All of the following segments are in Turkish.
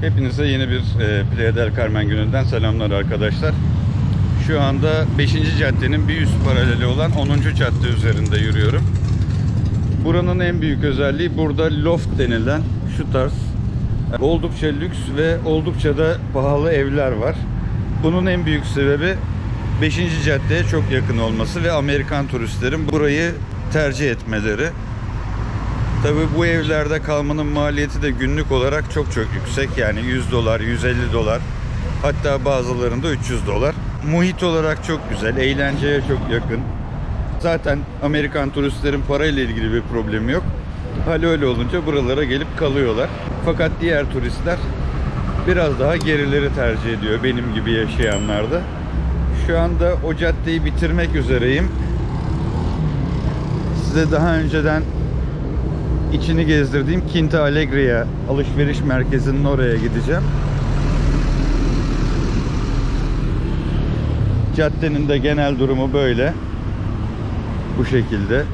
Hepinize yeni bir e, Playa Carmen gününden selamlar arkadaşlar. Şu anda 5. caddenin bir üst paraleli olan 10. cadde üzerinde yürüyorum. Buranın en büyük özelliği burada loft denilen şu tarz e, oldukça lüks ve oldukça da pahalı evler var. Bunun en büyük sebebi 5. caddeye çok yakın olması ve Amerikan turistlerin burayı tercih etmeleri. Tabi bu evlerde kalmanın maliyeti de günlük olarak çok çok yüksek. Yani 100 dolar, 150 dolar. Hatta bazılarında 300 dolar. Muhit olarak çok güzel, eğlenceye çok yakın. Zaten Amerikan turistlerin parayla ilgili bir problemi yok. Hal öyle olunca buralara gelip kalıyorlar. Fakat diğer turistler biraz daha gerileri tercih ediyor benim gibi yaşayanlar da. Şu anda o caddeyi bitirmek üzereyim. Size daha önceden içini gezdirdiğim Quinta Alegria alışveriş merkezinin oraya gideceğim. Caddenin de genel durumu böyle. Bu şekilde.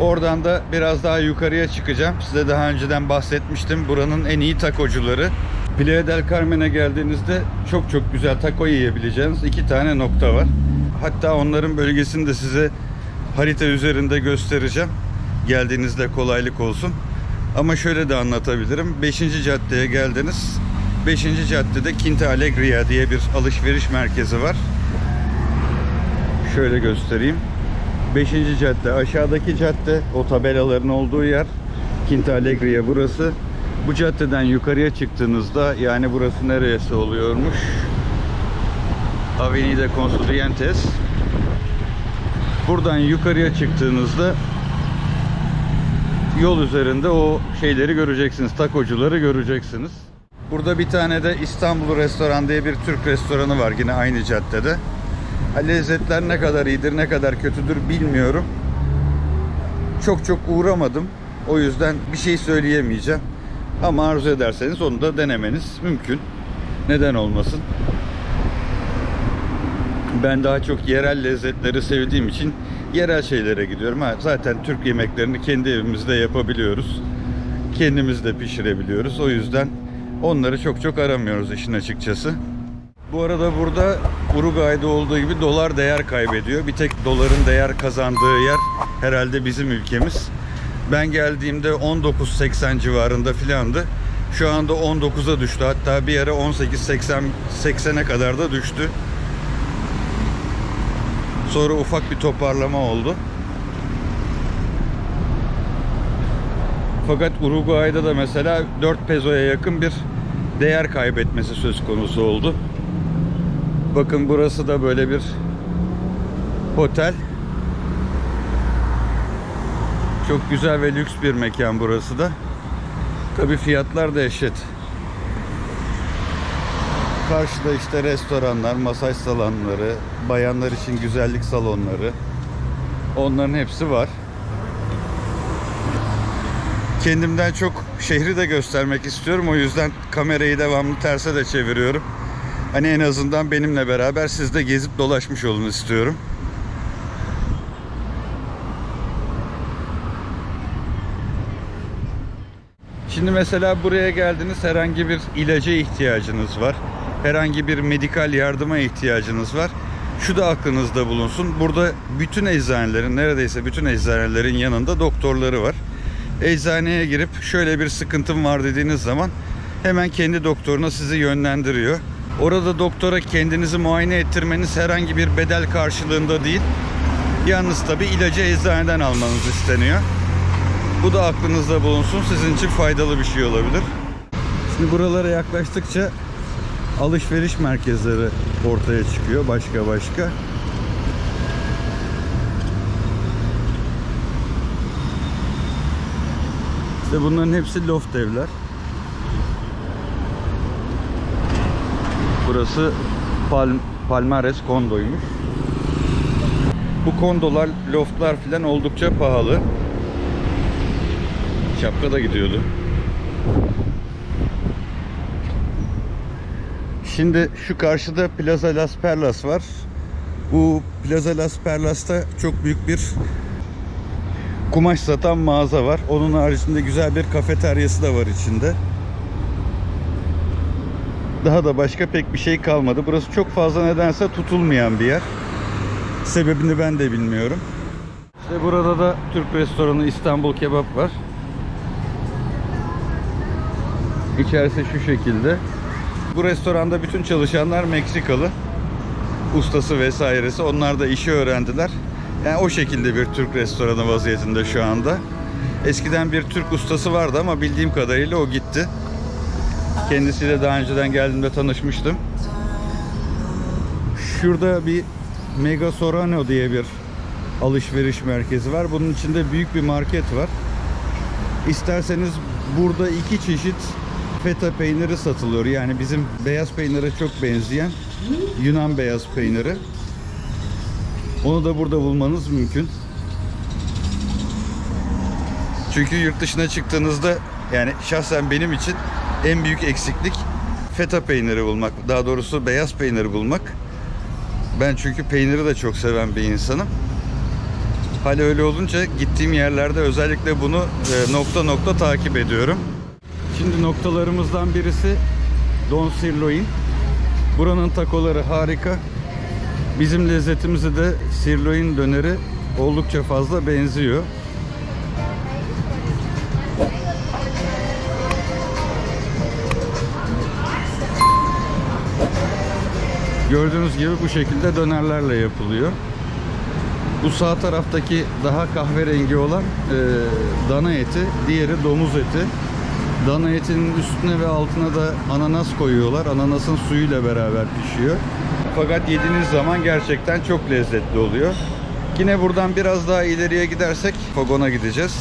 Oradan da biraz daha yukarıya çıkacağım. Size daha önceden bahsetmiştim. Buranın en iyi takocuları. Playa del Carmen'e geldiğinizde çok çok güzel taco yiyebileceğiniz iki tane nokta var. Hatta onların bölgesini de size harita üzerinde göstereceğim. Geldiğinizde kolaylık olsun. Ama şöyle de anlatabilirim. 5. caddeye geldiniz. 5. caddede Quinta Alegria diye bir alışveriş merkezi var. Şöyle göstereyim. 5. cadde aşağıdaki cadde o tabelaların olduğu yer Quinta Alegria burası. Bu caddeden yukarıya çıktığınızda yani burası neresi oluyormuş? Avenida Constituyentes. Buradan yukarıya çıktığınızda yol üzerinde o şeyleri göreceksiniz. Takocuları göreceksiniz. Burada bir tane de İstanbul Restoran diye bir Türk restoranı var yine aynı caddede. Lezzetler ne kadar iyidir ne kadar kötüdür bilmiyorum. Çok çok uğramadım. O yüzden bir şey söyleyemeyeceğim. Ama arzu ederseniz onu da denemeniz mümkün. Neden olmasın? Ben daha çok yerel lezzetleri sevdiğim için yerel şeylere gidiyorum. Ha, zaten Türk yemeklerini kendi evimizde yapabiliyoruz. Kendimiz de pişirebiliyoruz. O yüzden onları çok çok aramıyoruz işin açıkçası. Bu arada burada Uruguay'da olduğu gibi dolar değer kaybediyor. Bir tek doların değer kazandığı yer herhalde bizim ülkemiz. Ben geldiğimde 19.80 civarında filandı. Şu anda 19'a düştü. Hatta bir ara 18.80 80'e kadar da düştü. Sonra ufak bir toparlama oldu. Fakat Uruguay'da da mesela 4 pezoya yakın bir değer kaybetmesi söz konusu oldu. Bakın burası da böyle bir otel. Çok güzel ve lüks bir mekan burası da. Tabi fiyatlar da eşit. Karşıda işte restoranlar, masaj salonları, bayanlar için güzellik salonları. Onların hepsi var. Kendimden çok şehri de göstermek istiyorum. O yüzden kamerayı devamlı terse de çeviriyorum. Hani en azından benimle beraber siz de gezip dolaşmış olun istiyorum. Şimdi mesela buraya geldiniz herhangi bir ilaca ihtiyacınız var. Herhangi bir medikal yardıma ihtiyacınız var. Şu da aklınızda bulunsun. Burada bütün eczanelerin neredeyse bütün eczanelerin yanında doktorları var. Eczaneye girip şöyle bir sıkıntım var dediğiniz zaman hemen kendi doktoruna sizi yönlendiriyor. Orada doktora kendinizi muayene ettirmeniz herhangi bir bedel karşılığında değil. Yalnız tabi ilacı eczaneden almanız isteniyor. Bu da aklınızda bulunsun. Sizin için faydalı bir şey olabilir. Şimdi buralara yaklaştıkça alışveriş merkezleri ortaya çıkıyor başka başka. İşte bunların hepsi loft evler. Burası Palm, Palmares kondoymuş. Bu kondolar, loftlar filan oldukça pahalı. Şapka da gidiyordu. Şimdi şu karşıda Plaza Las Perlas var. Bu Plaza Las Perlas'ta çok büyük bir kumaş satan mağaza var. Onun haricinde güzel bir kafeteryası da var içinde. Daha da başka pek bir şey kalmadı. Burası çok fazla nedense tutulmayan bir yer. Sebebini ben de bilmiyorum. İşte burada da Türk restoranı İstanbul Kebap var. İçerisi şu şekilde. Bu restoranda bütün çalışanlar Meksikalı. Ustası vesairesi. Onlar da işi öğrendiler. Yani o şekilde bir Türk restoranı vaziyetinde şu anda. Eskiden bir Türk ustası vardı ama bildiğim kadarıyla o gitti. Kendisiyle daha önceden geldiğimde tanışmıştım. Şurada bir Mega Sorano diye bir alışveriş merkezi var. Bunun içinde büyük bir market var. İsterseniz burada iki çeşit feta peyniri satılıyor. Yani bizim beyaz peynire çok benzeyen Yunan beyaz peyniri. Onu da burada bulmanız mümkün. Çünkü yurt dışına çıktığınızda yani şahsen benim için en büyük eksiklik feta peyniri bulmak. Daha doğrusu beyaz peyniri bulmak. Ben çünkü peyniri de çok seven bir insanım. Hal öyle olunca gittiğim yerlerde özellikle bunu e, nokta nokta takip ediyorum. Şimdi noktalarımızdan birisi Don Sirloin. Buranın takoları harika. Bizim lezzetimize de sirloin döneri oldukça fazla benziyor. Gördüğünüz gibi bu şekilde dönerlerle yapılıyor. Bu sağ taraftaki daha kahverengi olan e, dana eti, diğeri domuz eti. Dana etinin üstüne ve altına da ananas koyuyorlar. Ananasın suyuyla beraber pişiyor. Fakat yediğiniz zaman gerçekten çok lezzetli oluyor. Yine buradan biraz daha ileriye gidersek Fogon'a gideceğiz.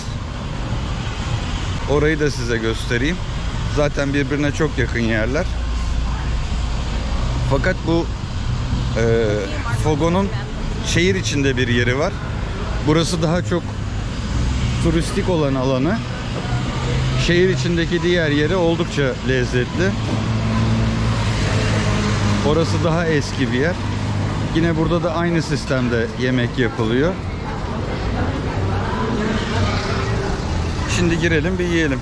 Orayı da size göstereyim. Zaten birbirine çok yakın yerler. Fakat bu e, Fogon'un şehir içinde bir yeri var. Burası daha çok turistik olan alanı. Şehir içindeki diğer yeri oldukça lezzetli. Orası daha eski bir yer. Yine burada da aynı sistemde yemek yapılıyor. Şimdi girelim bir yiyelim.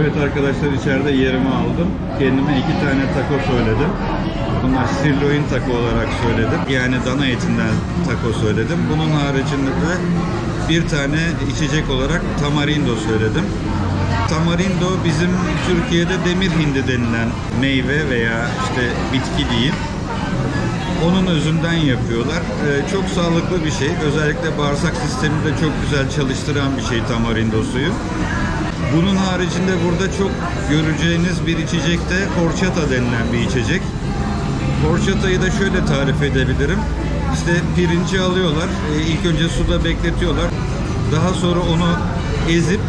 Evet arkadaşlar içeride yerimi aldım. Kendime iki tane taco söyledim. Bunlar sirloin taco olarak söyledim. Yani dana etinden taco söyledim. Bunun haricinde de bir tane içecek olarak tamarindo söyledim. Tamarindo bizim Türkiye'de demir hindi denilen meyve veya işte bitki diyeyim. Onun özünden yapıyorlar. Ee, çok sağlıklı bir şey. Özellikle bağırsak sistemini de çok güzel çalıştıran bir şey tamarindo suyu. Bunun haricinde burada çok göreceğiniz bir içecek de horchata denilen bir içecek. Horchata'yı da şöyle tarif edebilirim. İşte pirinci alıyorlar. e, ilk önce suda bekletiyorlar. Daha sonra onu ezip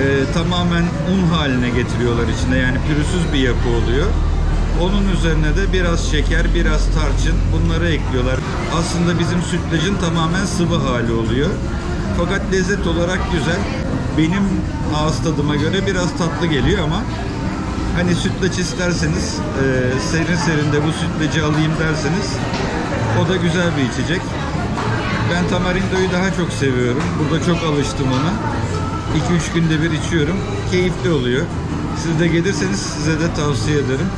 e, tamamen un haline getiriyorlar içinde. Yani pürüzsüz bir yapı oluyor. Onun üzerine de biraz şeker, biraz tarçın bunları ekliyorlar. Aslında bizim sütlacın tamamen sıvı hali oluyor. Fakat lezzet olarak güzel. Benim ağız tadıma göre biraz tatlı geliyor ama hani sütlaç isterseniz e, serin serin de bu sütlacı alayım derseniz o da güzel bir içecek. Ben tamarindoyu daha çok seviyorum. Burada çok alıştım ona. 2-3 günde bir içiyorum. Keyifli oluyor. Siz de gelirseniz size de tavsiye ederim.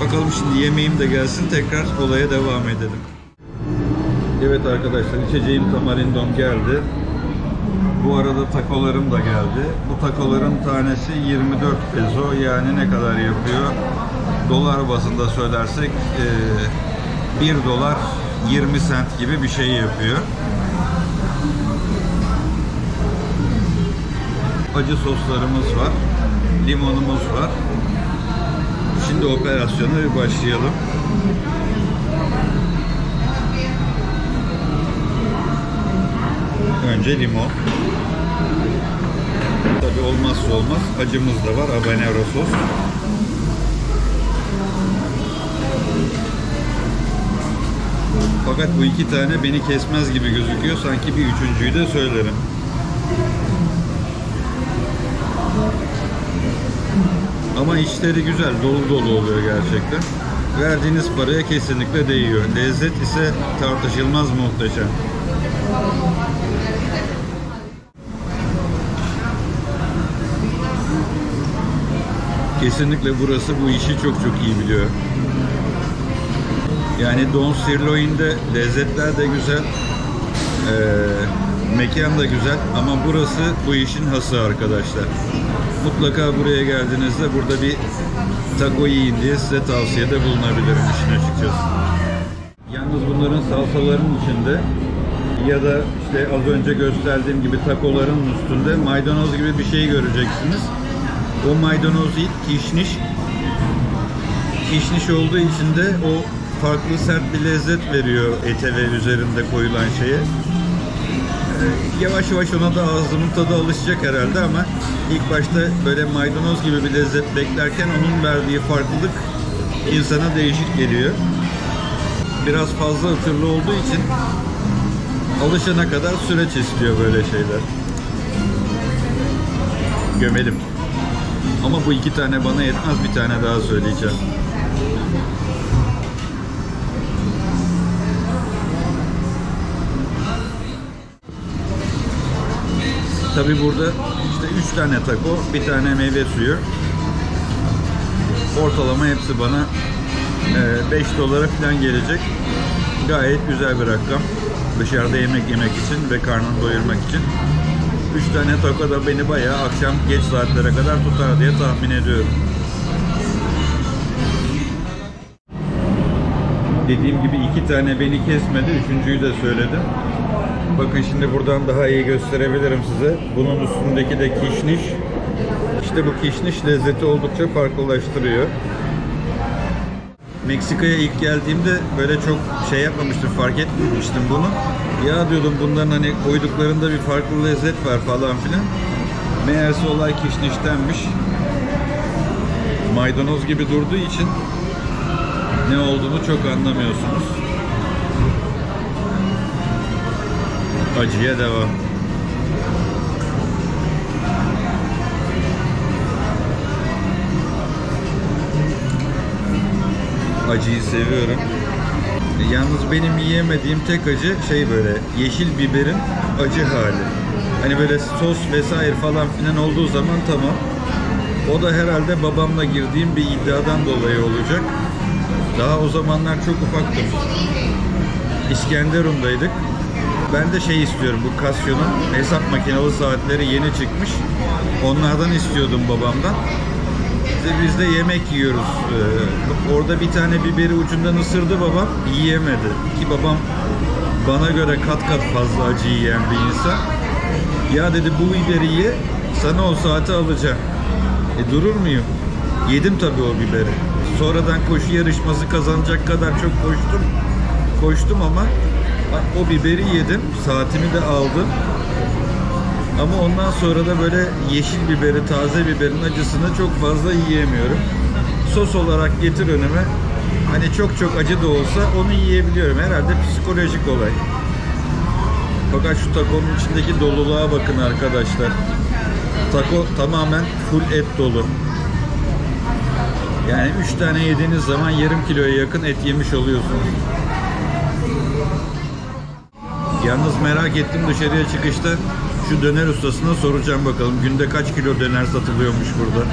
Bakalım şimdi yemeğim de gelsin. Tekrar olaya devam edelim. Evet arkadaşlar içeceğim tamarindom geldi. Bu arada takolarım da geldi. Bu takoların tanesi 24 peso yani ne kadar yapıyor? Dolar bazında söylersek eee, 1 dolar 20 sent gibi bir şey yapıyor. Acı soslarımız var. Limonumuz var. Şimdi operasyona bir başlayalım. Önce limon. Tabi olmazsa olmaz acımız da var. Habanero sos. Fakat bu iki tane beni kesmez gibi gözüküyor. Sanki bir üçüncüyü de söylerim. Ama içleri güzel, dolu dolu oluyor gerçekten. Verdiğiniz paraya kesinlikle değiyor. Lezzet ise tartışılmaz muhteşem. Kesinlikle burası bu işi çok çok iyi biliyor. Yani Don Sirloin'de lezzetler de güzel, ee, mekan da güzel ama burası bu işin hası arkadaşlar. Mutlaka buraya geldiğinizde burada bir taco yiyin diye size tavsiyede bulunabilirim işin açıkçası. Yalnız bunların salsaların içinde ya da işte az önce gösterdiğim gibi takoların üstünde maydanoz gibi bir şey göreceksiniz. O maydanoz değil, kişniş. Kişniş olduğu için de o farklı sert bir lezzet veriyor ete ve üzerinde koyulan şeye. Ee, Yavaş yavaş ona da ağzımın tadı alışacak herhalde ama ilk başta böyle maydanoz gibi bir lezzet beklerken onun verdiği farklılık insana değişik geliyor. Biraz fazla ıtırlı olduğu için alışana kadar süreç istiyor böyle şeyler. Gömelim. Ama bu iki tane bana yetmez bir tane daha söyleyeceğim. Tabi burada işte üç tane taco, bir tane meyve suyu. Ortalama hepsi bana 5 dolara falan gelecek. Gayet güzel bir rakam. Dışarıda yemek yemek için ve karnını doyurmak için. 3 tane taco da beni bayağı akşam geç saatlere kadar tutar diye tahmin ediyorum. Dediğim gibi iki tane beni kesmedi. Üçüncüyü de söyledim. Bakın şimdi buradan daha iyi gösterebilirim size. Bunun üstündeki de kişniş. İşte bu kişniş lezzeti oldukça farklılaştırıyor. Meksika'ya ilk geldiğimde böyle çok şey yapmamıştım, fark etmemiştim bunu. Ya diyordum bunların hani koyduklarında bir farklı lezzet var falan filan. Meğerse olay kişniştenmiş. Maydanoz gibi durduğu için ne olduğunu çok anlamıyorsunuz. Acıya devam. Acıyı seviyorum. Yalnız benim yiyemediğim tek acı şey böyle yeşil biberin acı hali. Hani böyle sos vesaire falan filan olduğu zaman tamam. O da herhalde babamla girdiğim bir iddiadan dolayı olacak. Daha o zamanlar çok ufaktım. İskenderun'daydık. Ben de şey istiyorum bu Casio'nun hesap makinalı saatleri yeni çıkmış. Onlardan istiyordum babamdan. İşte biz de yemek yiyoruz. Ee, orada bir tane biberi ucundan ısırdı babam. Yiyemedi. Ki babam bana göre kat kat fazla acı yiyen bir insan. Ya dedi bu biberi ye sana o saati alacağım. E durur muyum? Yedim tabii o biberi. Sonradan koşu yarışması kazanacak kadar çok koştum. Koştum ama o biberi yedim. Saatimi de aldım. Ama ondan sonra da böyle yeşil biberi, taze biberin acısını çok fazla yiyemiyorum. Sos olarak getir önüme. Hani çok çok acı da olsa onu yiyebiliyorum. Herhalde psikolojik olay. Fakat şu takonun içindeki doluluğa bakın arkadaşlar. Taco tamamen full et dolu. Yani 3 tane yediğiniz zaman yarım kiloya yakın et yemiş oluyorsunuz. Yalnız merak ettim dışarıya çıkışta şu döner ustasına soracağım bakalım günde kaç kilo döner satılıyormuş burada.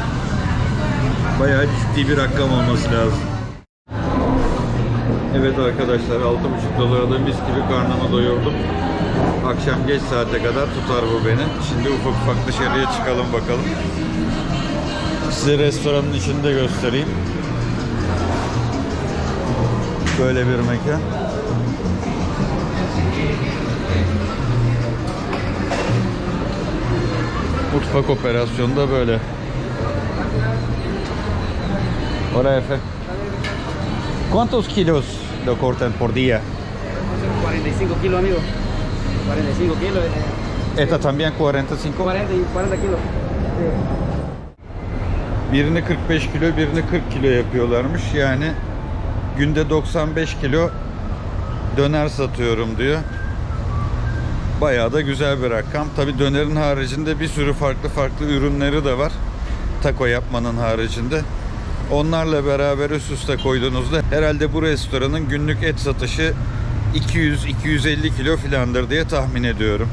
Bayağı ciddi bir rakam olması lazım. Evet arkadaşlar 6,5 dolara da mis gibi karnımı doyurdum. Akşam geç saate kadar tutar bu beni. Şimdi ufak ufak dışarıya çıkalım bakalım. Size restoranın içini de göstereyim. Böyle bir mekan. Mutfak operasyonu da böyle. Hola Efe. ¿Cuántos kilos lo cortan por día? 45 kilos, amigo. 45 kilos. eh, Esta también 45. 40 y 40 kilos. Birini 45 kilo, birini 40 kilo yapıyorlarmış. Yani günde 95 kilo döner satıyorum diyor. Bayağı da güzel bir rakam. Tabi dönerin haricinde bir sürü farklı farklı ürünleri de var. Taco yapmanın haricinde. Onlarla beraber üst üste koyduğunuzda herhalde bu restoranın günlük et satışı 200-250 kilo filandır diye tahmin ediyorum.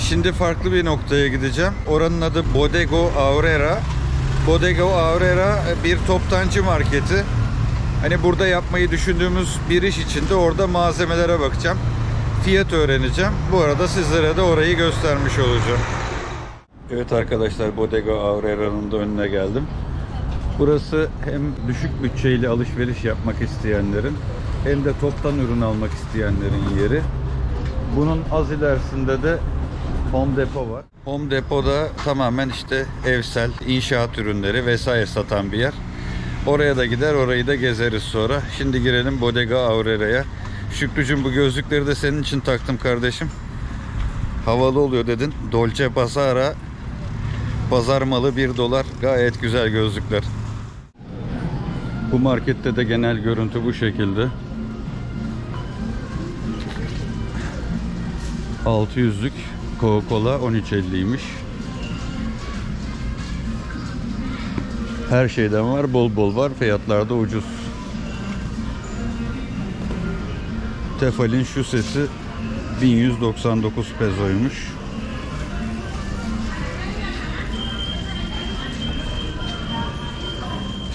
Şimdi farklı bir noktaya gideceğim. Oranın adı Bodego Aurera. Bodega Aurrera bir toptancı marketi. Hani burada yapmayı düşündüğümüz bir iş için de orada malzemelere bakacağım. Fiyat öğreneceğim. Bu arada sizlere de orayı göstermiş olacağım. Evet arkadaşlar Bodega Aurrera'nın da önüne geldim. Burası hem düşük bütçeyle alışveriş yapmak isteyenlerin hem de toptan ürün almak isteyenlerin yeri. Bunun az ilerisinde de Home Depot var. Home Depot'da tamamen işte evsel, inşaat ürünleri vesaire satan bir yer. Oraya da gider, orayı da gezeriz sonra. Şimdi girelim Bodega Aurrera'ya. Şükrücüğüm bu gözlükleri de senin için taktım kardeşim. Havalı oluyor dedin. Dolce Gabbana pazar malı 1 dolar. Gayet güzel gözlükler. Bu markette de genel görüntü bu şekilde. 600'lük Coca-Cola 13.50'ymiş. Her şeyden var, bol bol var. Fiyatlar da ucuz. Tefal'in şu sesi 1199 pezoymuş.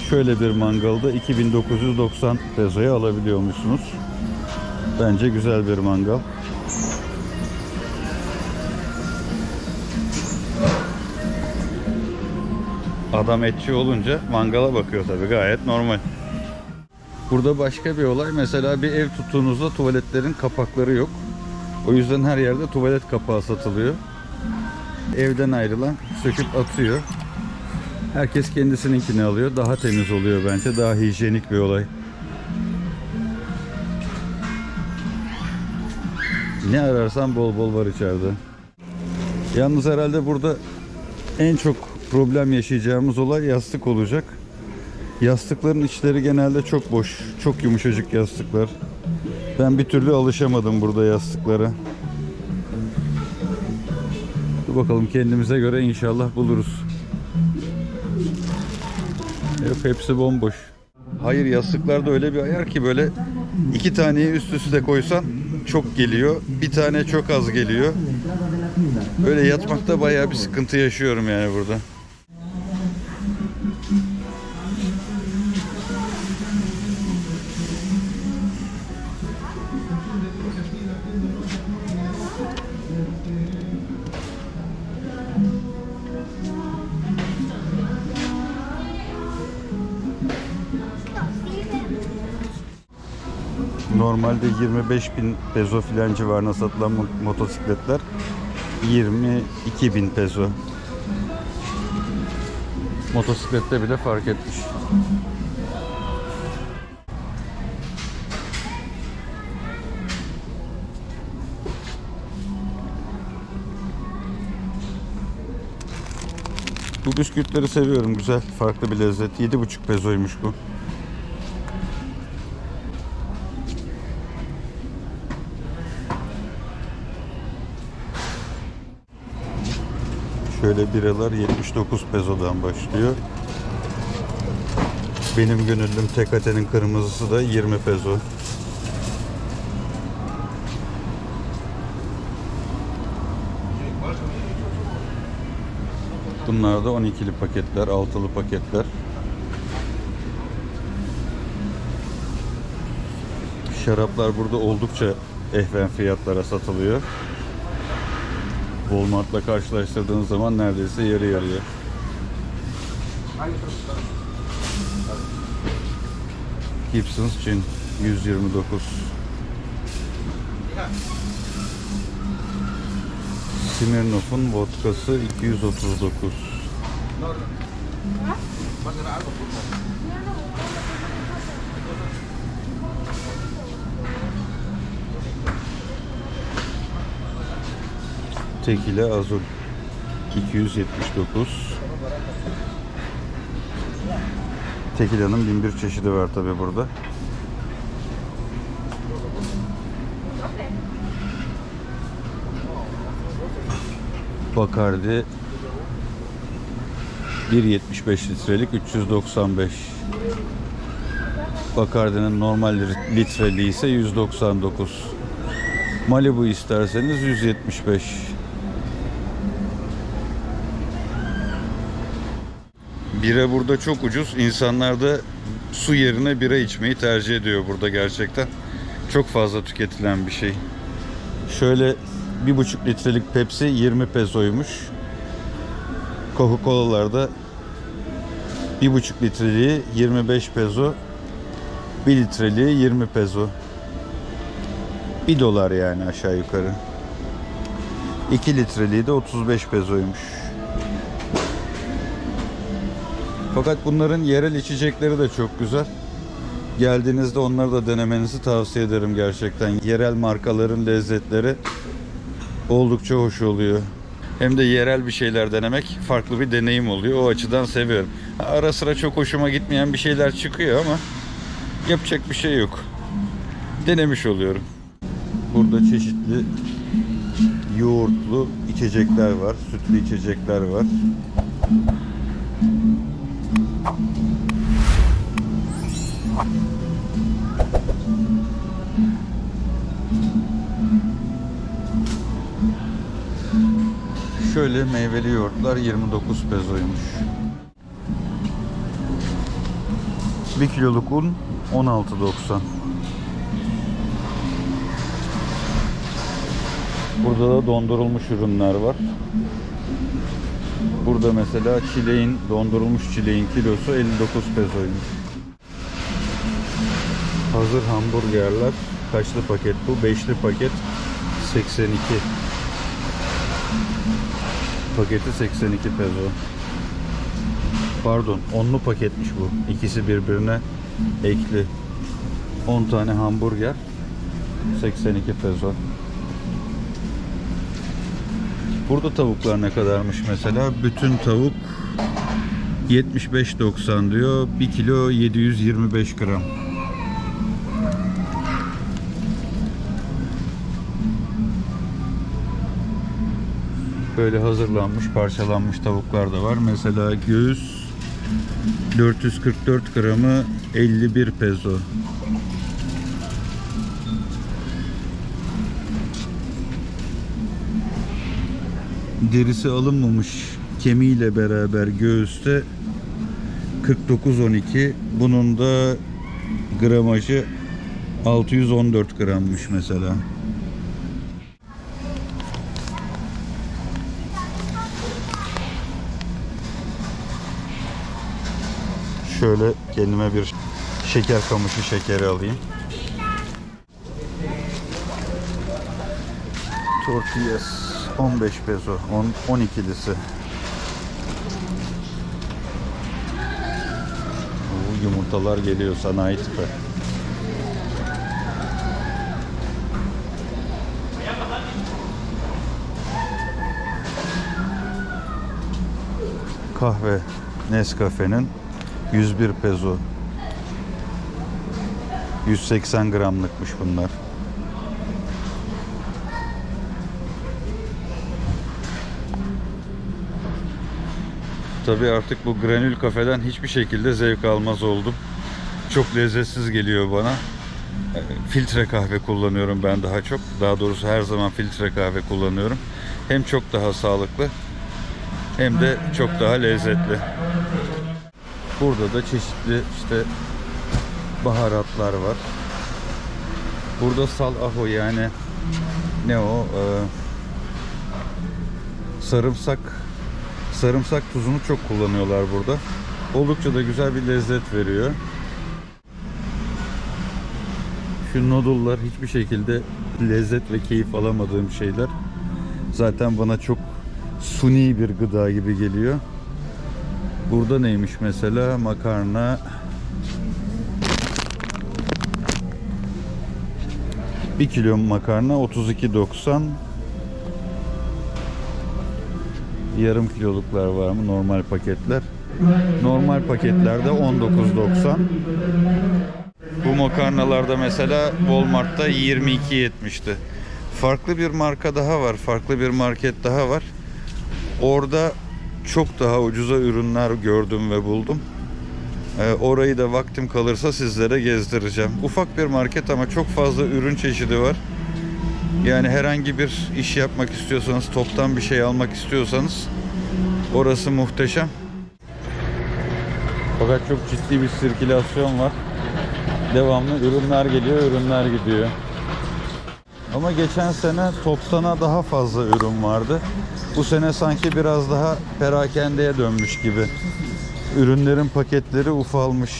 Şöyle bir mangalda 2990 pezoya alabiliyormuşsunuz. Bence güzel bir mangal. Adam etçi olunca mangala bakıyor tabii gayet normal. Burada başka bir olay mesela bir ev tuttuğunuzda tuvaletlerin kapakları yok. O yüzden her yerde tuvalet kapağı satılıyor. Evden ayrılan söküp atıyor. Herkes kendisininkini alıyor. Daha temiz oluyor bence. Daha hijyenik bir olay. Ne ararsan bol bol var içeride. Yalnız herhalde burada en çok problem yaşayacağımız olay yastık olacak. Yastıkların içleri genelde çok boş. Çok yumuşacık yastıklar. Ben bir türlü alışamadım burada yastıklara. Dur bakalım kendimize göre inşallah buluruz. Yok hepsi bomboş. Hayır yastıklarda öyle bir ayar ki böyle iki taneyi üst üste koysan çok geliyor. Bir tane çok az geliyor. Böyle yatmakta bayağı bir sıkıntı yaşıyorum yani burada. Normalde 25 bin peso filan civarına satılan mo- motosikletler 22 bin peso. Motosiklette bile fark etmiş. Bu bisküvitleri seviyorum. Güzel, farklı bir lezzet. 7,5 pezoymuş bu. Şöyle biralar 79 pezodan başlıyor. Benim gönüllüm Tekate'nin kırmızısı da 20 pezo. Bunlar da 12'li paketler, 6'lı paketler. Şaraplar burada oldukça ehven fiyatlara satılıyor. Walmart'la karşılaştırdığınız zaman neredeyse yarı yarıya. Gibson's Gin 129. Smirnoff'un vodkası 239. Tekile Azul 279. Tekila'nın bin bir çeşidi var tabi burada. Bacardi 1.75 litrelik 395. Bacardi'nin normal litreliği ise 199. Malibu isterseniz 175. Bira burada çok ucuz. İnsanlar da su yerine bira içmeyi tercih ediyor burada gerçekten. Çok fazla tüketilen bir şey. Şöyle bir buçuk litrelik Pepsi 20 pesoymuş. Coca-Cola'larda bir buçuk litreliği 25 peso. 1 litreliği 20 peso. 1 dolar yani aşağı yukarı. 2 litreliği de 35 pezoymuş. Fakat bunların yerel içecekleri de çok güzel. Geldiğinizde onları da denemenizi tavsiye ederim gerçekten. Yerel markaların lezzetleri oldukça hoş oluyor. Hem de yerel bir şeyler denemek farklı bir deneyim oluyor. O açıdan seviyorum. Ara sıra çok hoşuma gitmeyen bir şeyler çıkıyor ama yapacak bir şey yok. Denemiş oluyorum. Burada çeşitli yoğurtlu içecekler var, sütlü içecekler var. Meyveli yoğurtlar 29 pezoymuş. 1 kiloluk un 16.90. Burada da dondurulmuş ürünler var. Burada mesela çileğin, dondurulmuş çileğin kilosu 59 pezoymuş. Hazır hamburgerler. Kaçlı paket bu? Beşli paket 82. Paketi 82 peso. Pardon, onlu paketmiş bu. İkisi birbirine ekli. 10 tane hamburger 82 peso. Burada tavuklar ne kadarmış mesela? Bütün tavuk 75.90 diyor. 1 kilo 725 gram. Böyle hazırlanmış, parçalanmış tavuklar da var. Mesela göğüs 444 gramı 51 peso. Derisi alınmamış kemiğiyle beraber göğüste 49.12. Bunun da gramajı 614 grammış mesela. Şöyle kendime bir şeker kamışı şekeri alayım. Tortillas 15 peso, 10 12'lisi. Oo, yumurtalar geliyor sanayi tipi. Kahve Nescafe'nin 101 peso. 180 gramlıkmış bunlar. Tabii artık bu granül kafeden hiçbir şekilde zevk almaz oldum. Çok lezzetsiz geliyor bana. E, Filtre kahve kullanıyorum ben daha çok. Daha doğrusu her zaman filtre kahve kullanıyorum. Hem çok daha sağlıklı hem de çok daha lezzetli. Burada da çeşitli işte baharatlar var. Burada sal aho yani ne o Ee, sarımsak sarımsak tuzunu çok kullanıyorlar burada. Oldukça da güzel bir lezzet veriyor. Şu noodle'lar hiçbir şekilde lezzet ve keyif alamadığım şeyler. Zaten bana çok suni bir gıda gibi geliyor. Burada neymiş mesela? Makarna. Bir kilo makarna 32.90. Yarım kiloluklar var mı? Normal paketler. Normal paketlerde 19.90. Bu makarnalarda mesela Walmart'ta 22.70'ti. Farklı bir marka daha var. Farklı bir market daha var. Orada çok daha ucuza ürünler gördüm ve buldum. Ee, orayı da vaktim kalırsa sizlere gezdireceğim. Ufak bir market ama çok fazla ürün çeşidi var. Yani herhangi bir iş yapmak istiyorsanız, toptan bir şey almak istiyorsanız orası muhteşem. Fakat çok ciddi bir sirkülasyon var. Devamlı ürünler geliyor, ürünler gidiyor. Ama geçen sene toptana daha fazla ürün vardı. Bu sene sanki biraz daha perakendeye dönmüş gibi. Ürünlerin paketleri ufalmış.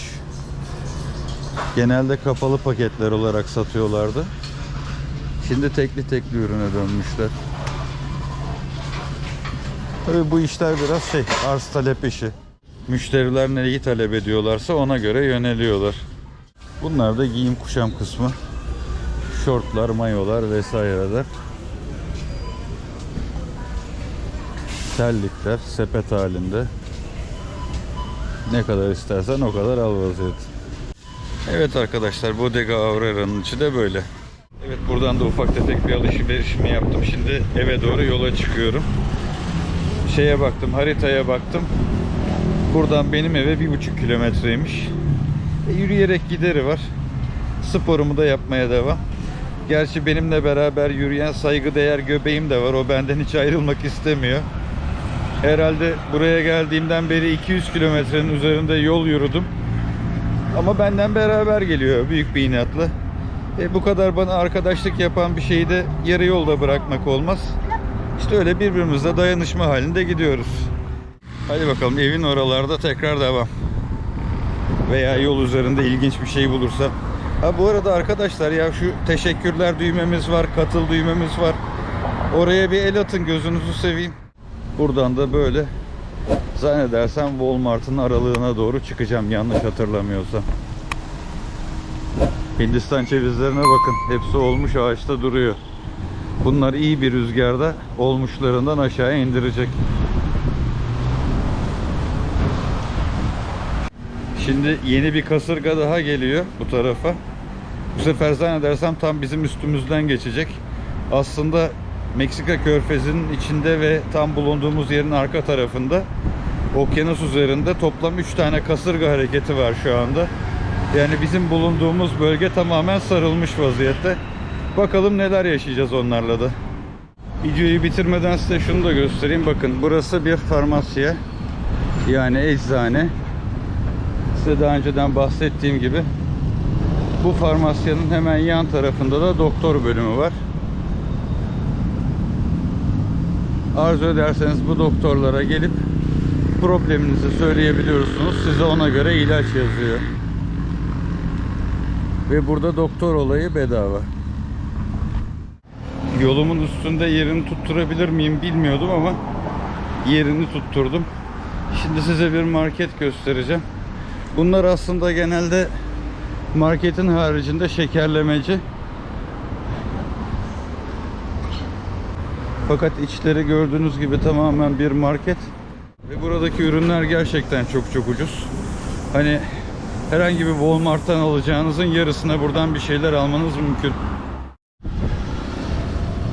Genelde kapalı paketler olarak satıyorlardı. Şimdi tekli tekli ürüne dönmüşler. Tabii bu işler biraz şey, arz talep işi. Müşteriler neyi talep ediyorlarsa ona göre yöneliyorlar. Bunlar da giyim kuşam kısmı. Şortlar, mayolar vesaireler. Terlikler sepet halinde. Ne kadar istersen o kadar al vaziyet. Evet arkadaşlar Bodega Aurora'nın içi de böyle. Evet buradan da ufak tefek bir alışverişimi yaptım. Şimdi eve doğru yola çıkıyorum. Şeye baktım haritaya baktım. Buradan benim eve bir buçuk kilometreymiş. E, yürüyerek gideri var. Sporumu da yapmaya devam. Gerçi benimle beraber yürüyen saygıdeğer göbeğim de var. O benden hiç ayrılmak istemiyor. Herhalde buraya geldiğimden beri 200 kilometrenin üzerinde yol yürüdüm. Ama benden beraber geliyor büyük bir inatla. E, bu kadar bana arkadaşlık yapan bir şeyi de yarı yolda bırakmak olmaz. İşte öyle birbirimizle dayanışma halinde gidiyoruz. Hadi bakalım evin oralarda tekrar devam. Veya yol üzerinde ilginç bir şey bulursam. Ha bu arada arkadaşlar ya şu teşekkürler düğmemiz var, katıl düğmemiz var. Oraya bir el atın gözünüzü seveyim. Buradan da böyle zannedersem Walmart'ın aralığına doğru çıkacağım yanlış hatırlamıyorsam. Hindistan cevizlerine bakın. Hepsi olmuş ağaçta duruyor. Bunlar iyi bir rüzgarda olmuşlarından aşağıya indirecek. Şimdi yeni bir kasırga daha geliyor bu tarafa. Bu sefer zannedersem tam bizim üstümüzden geçecek. Aslında Meksika körfezinin içinde ve tam bulunduğumuz yerin arka tarafında okyanus üzerinde toplam 3 tane kasırga hareketi var şu anda. Yani bizim bulunduğumuz bölge tamamen sarılmış vaziyette. Bakalım neler yaşayacağız onlarla da. Videoyu bitirmeden size şunu da göstereyim. Bakın burası bir farmasya. Yani eczane. Size daha önceden bahsettiğim gibi bu farmasyanın hemen yan tarafında da doktor bölümü var. Arzu ederseniz bu doktorlara gelip probleminizi söyleyebiliyorsunuz. Size ona göre ilaç yazıyor. Ve burada doktor olayı bedava. Yolumun üstünde yerini tutturabilir miyim bilmiyordum ama yerini tutturdum. Şimdi size bir market göstereceğim. Bunlar aslında genelde marketin haricinde şekerlemeci. Fakat içleri gördüğünüz gibi tamamen bir market. Ve buradaki ürünler gerçekten çok çok ucuz. Hani herhangi bir Walmart'tan alacağınızın yarısına buradan bir şeyler almanız mümkün.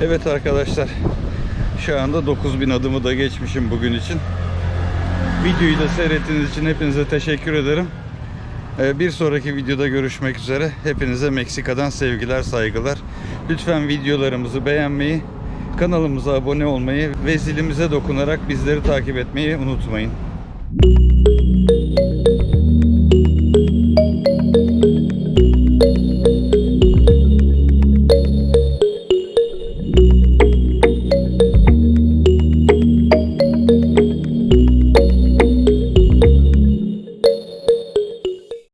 Evet arkadaşlar. Şu anda 9000 adımı da geçmişim bugün için. Videoyu da seyrettiğiniz için hepinize teşekkür ederim. Ee, Bir sonraki videoda görüşmek üzere. Hepinize Meksika'dan sevgiler, saygılar. Lütfen videolarımızı beğenmeyi, kanalımıza abone olmayı ve zilimize dokunarak bizleri takip etmeyi unutmayın.